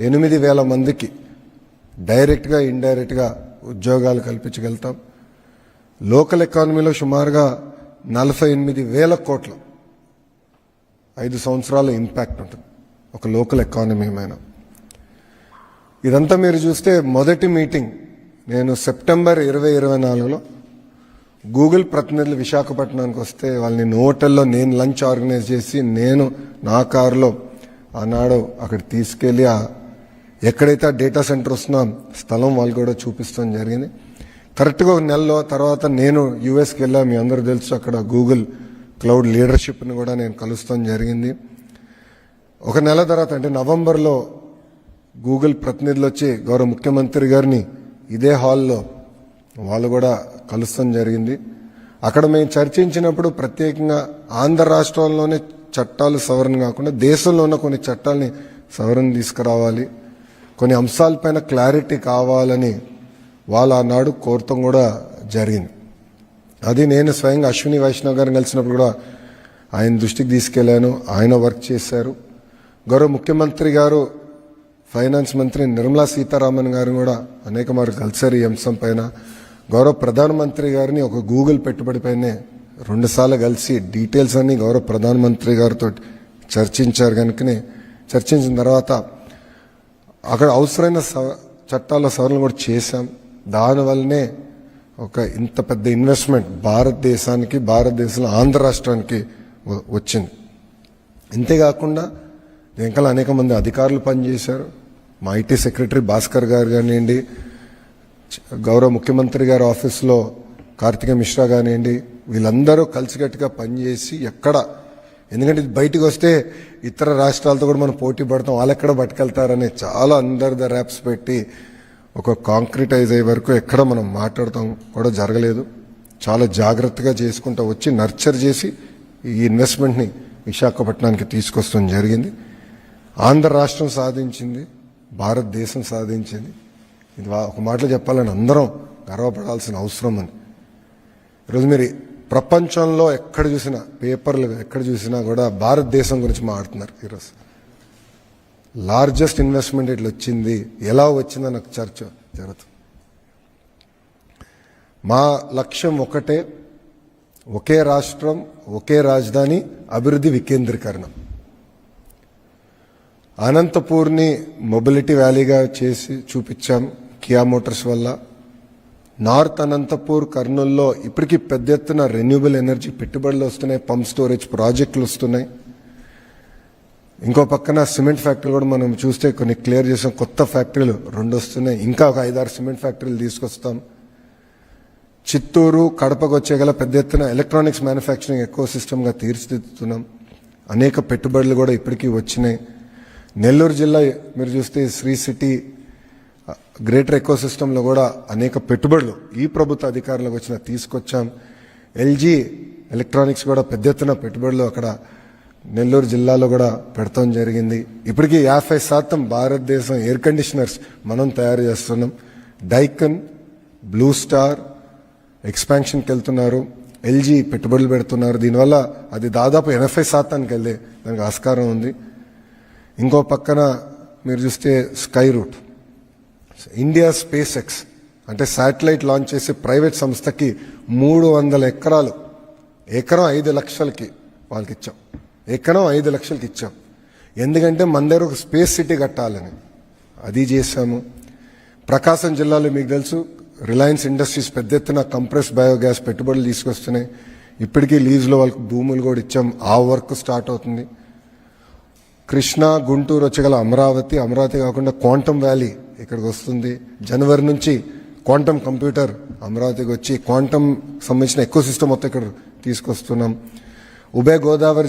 ఎనిమిది వేల మందికి డైరెక్ట్గా ఇండైరెక్ట్గా ఉద్యోగాలు కల్పించగలుగుతాం. లోకల్ ఎకానమీలో సుమారుగా నలభై ఎనిమిది వేల కోట్ల ఐదు సంవత్సరాల ఇంపాక్ట్ ఉంటుంది ఒక లోకల్ ఎకానమీ మీద. ఇదంతా మీరు చూస్తే మొదటి మీటింగ్ నేను సెప్టెంబర్ ఇరవై ఇరవై నాలుగులో గూగుల్ ప్రతినిధులు విశాఖపట్నానికి వస్తే వాళ్ళని హోటల్లో నేను లంచ్ ఆర్గనైజ్ చేసి నేను నా కారులో ఆనాడు అక్కడ తీసుకెళ్ళి ఆ ఎక్కడైతే ఆ డేటా సెంటర్ వస్తున్నా స్థలం వాళ్ళు కూడా చూపిస్తాం జరిగింది. కరెక్ట్గా ఒక నెలలో తర్వాత నేను యూఎస్కి వెళ్ళా మీ అందరూ తెలుసు అక్కడ గూగుల్ క్లౌడ్ లీడర్షిప్ని కూడా నేను కలుస్తాం జరిగింది. ఒక నెల తర్వాత అంటే నవంబర్లో గూగుల్ ప్రతినిధులు వచ్చి గౌరవ ముఖ్యమంత్రి గారిని ఇదే హాల్లో వాళ్ళు కూడా కలుస్తాం జరిగింది. అక్కడ మేము చర్చించినప్పుడు ప్రత్యేకంగా ఆంధ్ర రాష్ట్రంలోనే చట్టాలు సవరణ కాకుండా దేశంలో ఉన్న కొన్ని చట్టాలని సవరణ తీసుకురావాలి. కొన్ని అంశాలపైన క్లారిటీ కావాలని వాళ్ళు ఆనాడు కోరటం కూడా జరిగింది. అది నేను స్వయంగా అశ్విని వైష్ణవ్ గారిని కలిసినప్పుడు కూడా ఆయన దృష్టికి తీసుకెళ్ళాను ఆయన వర్క్ చేశారు. గౌరవ ముఖ్యమంత్రి గారు ఫైనాన్స్ మంత్రి నిర్మలా సీతారామన్ గారు కూడా అనేక మార్లు కలిసారు ఈ అంశం పైన. గౌరవ ప్రధానమంత్రి గారిని ఒక గూగుల్ పెట్టుబడిపైనే రెండుసార్లు కలిసి డీటెయిల్స్ అన్ని గౌరవ ప్రధానమంత్రి గారితో చర్చించారు కనుకనే. చర్చించిన తర్వాత అక్కడ అవసరమైన చట్టాల సవరణలు కూడా చేశాం. దానివల్లనే ఒక ఇంత పెద్ద ఇన్వెస్ట్మెంట్ భారతదేశానికి భారతదేశంలో ఆంధ్ర రాష్ట్రానికి వచ్చింది. ఇంతేకాకుండా వెంకల అనేక మంది అధికారులు పనిచేశారు. మా ఐటీ సెక్రటరీ భాస్కర్ గారు కానివ్వండి గౌరవ ముఖ్యమంత్రి గారి ఆఫీస్లో కార్తిక మిశ్రా కానివ్వండి వీళ్ళందరూ కలిసికట్టుగా పనిచేసి ఎక్కడ ఎందుకంటే ఇది బయటకు వస్తే ఇతర రాష్ట్రాలతో కూడా మనం పోటీ పడతాం. వాళ్ళు ఎక్కడ పట్టుకెళ్తారని చాలా అందరి ద ర్యాప్స్ పెట్టి ఒక కాంక్రిటైజ్ అయ్యే వరకు ఎక్కడ మనం మాట్లాడతాం కూడా జరగలేదు. చాలా జాగ్రత్తగా చేసుకుంటూ వచ్చి నర్చర్ చేసి ఈ ఇన్వెస్ట్మెంట్ని విశాఖపట్నానికి తీసుకొస్తాం జరిగింది. ఆంధ్ర రాష్ట్రం సాధించింది. భారతదేశం సాధించింది. ఇది వా- ఒక మాటలో చెప్పాలని అందరం గర్వపడాల్సిన అవసరం అని ఈరోజు మీరు ప్రపంచంలో ఎక్కడ చూసినా పేపర్లు ఎక్కడ చూసినా కూడా భారతదేశం గురించి మాట్లాడుతున్నారు ఈరోజు. లార్జెస్ట్ ఇన్వెస్ట్మెంట్ ఇట్లా వచ్చింది? ఎలా వచ్చిందని నాకు చర్చ జరుగుతుంది. మా లక్ష్యం ఒకటే ఒకే రాష్ట్రం ఒకే రాజధాని అభివృద్ధి వికేంద్రీకరణం. అనంతపూర్ని మొబిలిటీ వ్యాలీగా చేసి చూపించాం కియా మోటార్స్ వల్ల. నార్త్ అనంతపూర్ కర్నూల్లో ఇప్పటికీ పెద్ద ఎత్తున రెన్యూబుల్ ఎనర్జీ పెట్టుబడులు వస్తున్నాయి పంప్ స్టోరేజ్ ప్రాజెక్టులు వస్తున్నాయి. ఇంకో పక్కన సిమెంట్ ఫ్యాక్టరీలు కూడా మనం చూస్తే కొన్ని క్లియర్ చేసాం. కొత్త ఫ్యాక్టరీలు రెండు వస్తున్నాయి. ఇంకా ఒక ఐదారు సిమెంట్ ఫ్యాక్టరీలు తీసుకొస్తాం. చిత్తూరు కడపకు వచ్చేగల పెద్ద ఎత్తున ఎలక్ట్రానిక్స్ మ్యానుఫ్యాక్చరింగ్ ఎక్కువ సిస్టమ్గా తీర్చిదిద్దుతున్నాం. అనేక పెట్టుబడులు కూడా ఇప్పటికీ వచ్చినాయి. నెల్లూరు జిల్లా మీరు చూస్తే శ్రీ సిటీ గ్రేటర్ ఎకో సిస్టంలో కూడా అనేక పెట్టుబడులు ఈ ప్రభుత్వ అధికారులకు వచ్చిన తీసుకొచ్చాం. ఎల్జీ ఎలక్ట్రానిక్స్ కూడా పెద్ద ఎత్తున పెట్టుబడులు అక్కడ నెల్లూరు జిల్లాలో కూడా పెడతాం జరిగింది. ఇప్పటికీ యాభై శాతం భారతదేశం ఎయిర్ కండిషనర్స్ మనం తయారు చేస్తున్నాం. డైకన్ బ్లూ స్టార్ ఎక్స్పాన్షన్కి వెళ్తున్నారు. ఎల్జీ పెట్టుబడులు పెడుతున్నారు. దీనివల్ల అది దాదాపు ఎనభై శాతానికి వెళ్ళే దానికి ఆస్కారం ఉంది. ఇంకో పక్కన మీరు చూస్తే Skyroot. India SpaceX అంటే శాటిలైట్ లాంచ్ చేసే ప్రైవేట్ సంస్థకి మూడు వందల ఎకరాలు ఎకరం ఐదు లక్షలకి వాళ్ళకి ఇచ్చాం ఎకరం ఐదు లక్షలకి ఇచ్చాం. ఎందుకంటే మన దగ్గర ఒక స్పేస్ సిటీ కట్టాలని. అది చేశాము. ప్రకాశం జిల్లాలో మీకు తెలుసు రిలయన్స్ ఇండస్ట్రీస్ పెద్ద ఎత్తున కంప్రెస్ బయోగ్యాస్ పెట్టుబడులు తీసుకొస్తున్నాయి. ఇప్పటికీ లీజ్లో వాళ్ళకి భూములు కూడా ఇచ్చాం. ఆ వర్క్ స్టార్ట్ అవుతుంది. కృష్ణా గుంటూరు వచ్చగల అమరావతి అమరావతి కాకుండా క్వాంటమ్ వ్యాలీ ఇక్కడికి వస్తుంది జనవరి నుంచి క్వాంటమ్ కంప్యూటర్ అమరావతికి వచ్చి క్వాంటమ్ సంబంధించిన ఎక్కువ సిస్టమ్ మొత్తం ఇక్కడ తీసుకొస్తున్నాం. ఉభయ గోదావరి జిల్లా